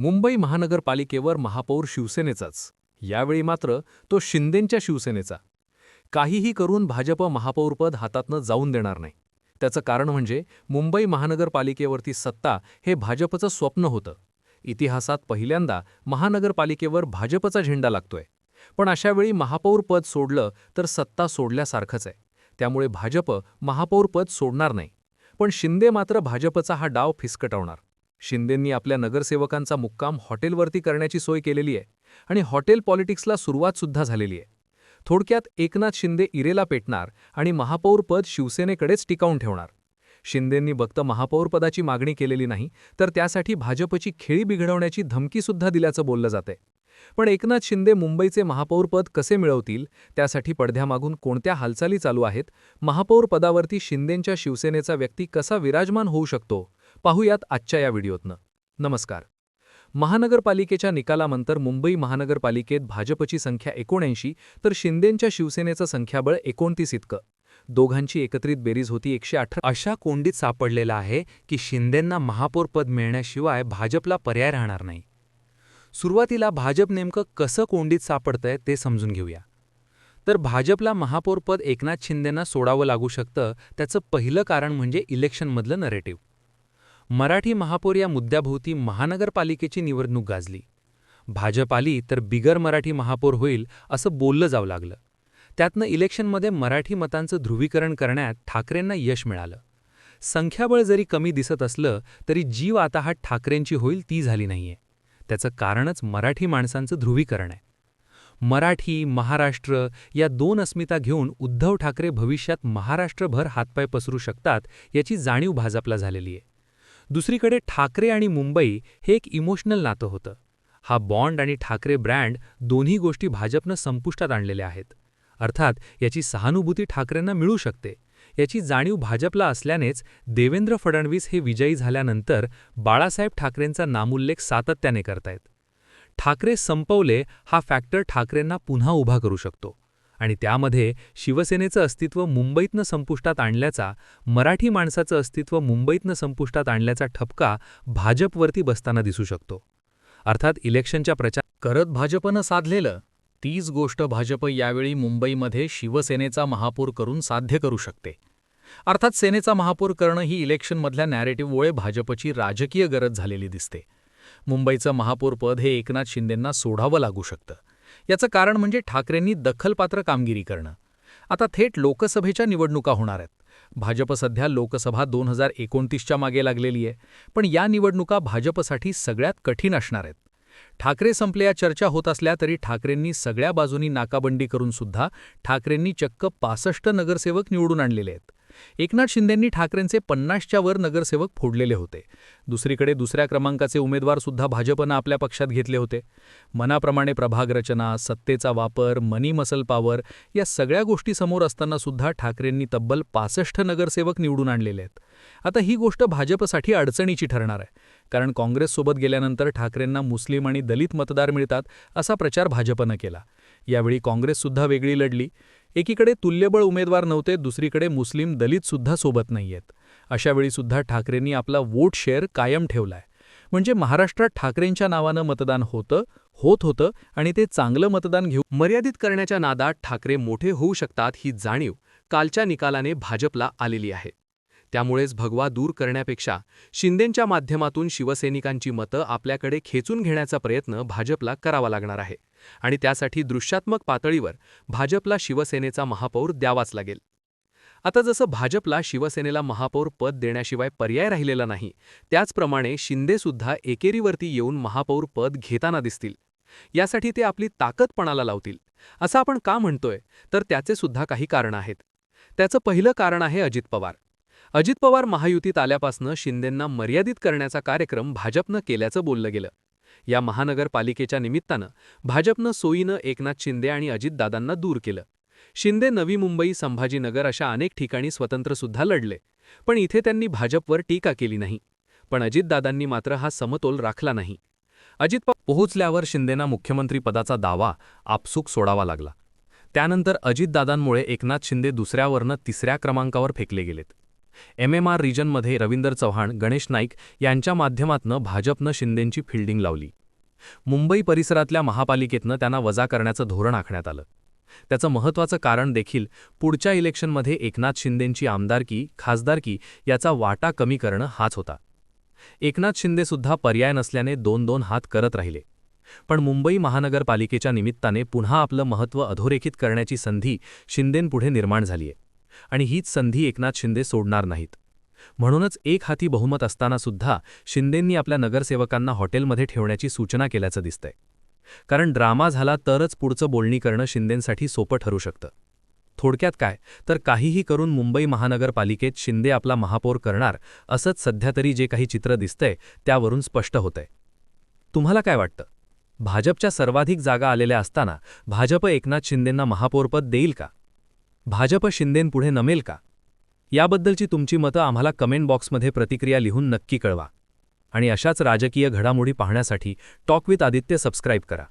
मुंबई महानगरपालिकेवर महापौर शिवसेनेचाच. यावेळी मात्र तो शिंदेंच्या शिवसेनेचा. काहीही करून भाजप महापौरपद हातातनं जाऊन देणार नाही. त्याचं कारण म्हणजे मुंबई महानगरपालिकेवरती सत्ता हे भाजपचं स्वप्न होतं. इतिहासात पहिल्यांदा महानगरपालिकेवर भाजपचा झेंडा लागतोय. पण अशावेळी महापौरपद सोडलं तर सत्ता सोडल्यासारखंच आहे. त्यामुळे भाजप महापौरपद सोडणार नाही. पण शिंदे मात्र भाजपचा हा डाव फिसकटवणार. शिंदेंनी आपल्या नगरसेवकांचा मुक्काम हॉटेलवरती करण्याची सोय केलेली आहे आणि हॉटेल पॉलिटिक्सला सुरुवातसुद्धा झालेली आहे. थोडक्यात एकनाथ शिंदे इरेला पेटणार आणि महापौरपद शिवसेनेकडेच टिकावून ठेवणार. शिंदेंनी फक्त महापौरपदाची मागणी केलेली नाही तर त्यासाठी भाजपची खेळी बिघडवण्याची धमकीसुद्धा दिल्याचं बोललं जातंय. पण एकनाथ शिंदे मुंबईचे महापौरपद कसे मिळवतील त्यासाठी पडद्यामागून कोणत्या हालचाली चालू आहेत महापौरपदावरती शिंदेंच्या शिवसेनेचा व्यक्ती कसा विराजमान होऊ शकतो पाहूयात आजच्या या व्हिडिओतनं. नमस्कार. महानगरपालिकेच्या निकालानंतर मुंबई महानगरपालिकेत भाजपची संख्या एकोणऐंशी तर शिंदेंच्या शिवसेनेचं संख्याबळ एकोणतीस इतकं. दोघांची एकत्रित बेरीज होती एकशे अठरा. अशा कोंडीत सापडलेला आहे की शिंदेंना महापौरपद मिळण्याशिवाय भाजपला पर्याय राहणार नाही. सुरुवातीला भाजप नेमकं कसं कोंडीत सापडतंय ते समजून घेऊया. तर भाजपला महापौरपद एकनाथ शिंदेंना सोडावं लागू शकतं त्याचं पहिलं कारण म्हणजे इलेक्शनमधलं नरेटिव्ह मराठी महापौर या मुद्द्याभोवती महानगरपालिकेची निवडणूक गाजली. भाजप आली तर बिगर मराठी महापौर होईल असं बोललं जावं लागलं. त्यातनं इलेक्शनमध्ये मराठी मतांचं ध्रुवीकरण करण्यात ठाकरेंना यश मिळालं. संख्याबळ जरी कमी दिसत असलं तरी जीव आता हा ठाकरेंची होईल ती झाली नाहीये. त्याचं कारणच मराठी माणसांचं ध्रुवीकरण आहे. मराठी महाराष्ट्र या दोन अस्मिता घेऊन उद्धव ठाकरे भविष्यात महाराष्ट्रभर हातपाय पसरू शकतात याची जाणीव भाजपला झालेली आहे. दुसरीकडे ठाकरे आणि मुंबई हे एक इमोशनल नातं होतं. हा बॉन्ड आणि ठाकरे ब्रँड दोन्ही गोष्टी भाजपनं संपुष्टात आणलेल्या आहेत. अर्थात याची सहानुभूती ठाकरेंना मिळू शकते. याची जाणीव भाजपला असल्यानेच देवेंद्र फडणवीस हे विजयी झाल्यानंतर बाळासाहेब ठाकरेंचा नामुल्लेख सातत्याने करतायत. ठाकरे संपवले हा फॅक्टर ठाकरेंना पुन्हा उभा करू शकतो. आणि त्यामध्ये शिवसेनेचं अस्तित्व मुंबईतनं संपुष्टात आणल्याचा मराठी माणसाचं अस्तित्व मुंबईतनं संपुष्टात आणल्याचा ठपका भाजपवरती बसताना दिसू शकतो. अर्थात इलेक्शनच्या प्रचार करत भाजपनं साधलेलं तीच गोष्ट भाजप यावेळी मुंबईमध्ये शिवसेनेचा महापूर करून साध्य करू शकते. अर्थात सेनेचा महापौर करणं ही इलेक्शनमधल्या नॅरेटिव्हमुळे भाजपची राजकीय गरज झालेली दिसते. मुंबईचं महापौरपद हे एकनाथ शिंदेंना सोडावं लागू शकतं. याचं कारण म्हणजे ठाकरेंनी दखलपात्र कामगिरी करणं. आता थेट लोकसभेच्या निवडणुका होणार आहेत. भाजप सध्या लोकसभा दोन हजार एकोणतीसच्या मागे लागलेली आहे. पण या निवडणुका भाजपसाठी सगळ्यात कठीण असणार आहेत. ठाकरे संपले या चर्चा होत असल्या तरी ठाकरेंनी सगळ्या बाजूनी नाकाबंदी करून सुद्धा ठाकरेंनी चक्क पासष्ट नगरसेवक निवडून आणलेले आहेत. एकनाथ शिंदेंनी ठाकरेंचे पन्नासच्या वर नगरसेवक फोडलेले होते. दुसरीकडे दुसऱ्या क्रमांकाचे उमेदवार सुद्धा भाजपनं आपल्या पक्षात घेतले होते. मनाप्रमाणे प्रभाग रचना सत्तेचा वापर मनी मसल पॉवर या सगळ्या गोष्टी समोर असताना सुद्धा ठाकरेंनी तब्बल पासष्ट नगरसेवक निवडून आणलेले आहेत. आता ही गोष्ट भाजपसाठी अडचणीची ठरणार आहे. कारण काँग्रेससोबत गेल्यानंतर ठाकरेंना मुस्लिम आणि दलित मतदार मिळतात असा प्रचार भाजपनं केला. यावेळी काँग्रेससुद्धा वेगळी लढली. एकीकडे तुल्यबळ उमेदवार नव्हते दुसरीकडे मुस्लिम दलितसुद्धा सोबत नाहीयेत. अशावेळीसुद्धा ठाकरेंनी आपला वोट शेअर कायम ठेवलाय. म्हणजे महाराष्ट्रात ठाकरेंच्या नावानं मतदान होतं होत होतं आणि ते चांगलं मतदान घेऊ मर्यादित करण्याच्या नादात ठाकरे मोठे होऊ शकतात ही जाणीव कालच्या निकालाने भाजपला आलेली आहे. त्यामुळेच भगवा दूर करण्यापेक्षा शिंदेंच्या माध्यमातून शिवसैनिकांची मतं आपल्याकडे खेचून घेण्याचा प्रयत्न भाजपला करावा लागणार आहे आणि त्यासाठी दृश्यात्मक पातळीवर भाजपला शिवसेनेचा महापौर द्यावाच लागेल. आता जसं भाजपला शिवसेनेला महापौर पद देण्याशिवाय पर्याय राहिलेला नाही त्याचप्रमाणे शिंदेसुद्धा एकेरीवरती येऊन महापौर पद घेताना दिसतील. यासाठी ते आपली ताकदपणाला लावतील. असं आपण का म्हणतोय? तर त्याचे सुद्धा काही कारण आहेत. त्याचं पहिलं कारण आहे अजित पवार. अजित पवार महायुतीत आल्यापासनं शिंदेंना मर्यादित करण्याचा कार्यक्रम भाजपनं केल्याचं बोललं गेलं. या महानगरपालिकेच्या निमित्तानं भाजपनं सोयीनं एकनाथ शिंदे आणि अजितदादांना दूर केलं. शिंदे नवी मुंबई संभाजीनगर अशा अनेक ठिकाणी स्वतंत्रसुद्धा लढले पण इथे त्यांनी भाजपवर टीका केली नाही. पण अजितदादांनी मात्र हा समतोल राखला नाही. अजित पोहोचल्यावर शिंदेना मुख्यमंत्रीपदाचा दावा आपसूक सोडावा लागला. त्यानंतर अजितदादांमुळे एकनाथ शिंदे दुसऱ्यावरनं तिसऱ्या क्रमांकावर फेकले गेलेत. एम एम आर रिजनमध्ये रवींदर चव्हाण गणेश नाईक यांच्या माध्यमातनं भाजपनं शिंदेंची फिल्डिंग लावली. मुंबई परिसरातल्या महापालिकेतनं त्यांना वजा करण्याचं धोरण आखण्यात आलं. त्याचं महत्त्वाचं कारण देखील पुढच्या इलेक्शनमध्ये एकनाथ शिंदेंची आमदारकी खासदारकी याचा वाटा कमी करणं हाच होता. एकनाथ शिंदेसुद्धा पर्याय नसल्याने दोन दोन हात करत राहिले. पण मुंबई महानगरपालिकेच्या निमित्ताने पुन्हा आपलं महत्त्व अधोरेखित करण्याची संधी शिंदेंपुढे निर्माण झालीय. आणि हीच संधी एकनाथ शिंदे सोडणार नाहीत. म्हणूनच एक हाती बहुमत असतानासुद्धा शिंदेंनी आपल्या नगरसेवकांना हॉटेलमध्ये ठेवण्याची सूचना केल्याचं दिसतंय. कारण ड्रामा झाला तरच पुढचं बोलणी करणं शिंदेंसाठी सोपं ठरू शकतं. थोडक्यात काय? तर काहीही करून मुंबई महानगरपालिकेत शिंदे आपला महापौर करणार असंच सध्या तरी जे काही चित्र दिसतंय त्यावरून स्पष्ट होतंय. तुम्हाला काय वाटतं? भाजपच्या सर्वाधिक जागा आलेल्या असताना भाजप एकनाथ शिंदेंना महापौरपद देईल का? भाजप शिंदेंपुढे नमेल का? याबद्दलची तुमची मतं आम्हाला कमेंट बॉक्समध्ये प्रतिक्रिया लिहून नक्की कळवा. आणि अशाच राजकीय घडामोडी पाहण्यासाठी टॉक विथ आदित्य सबस्क्राईब करा.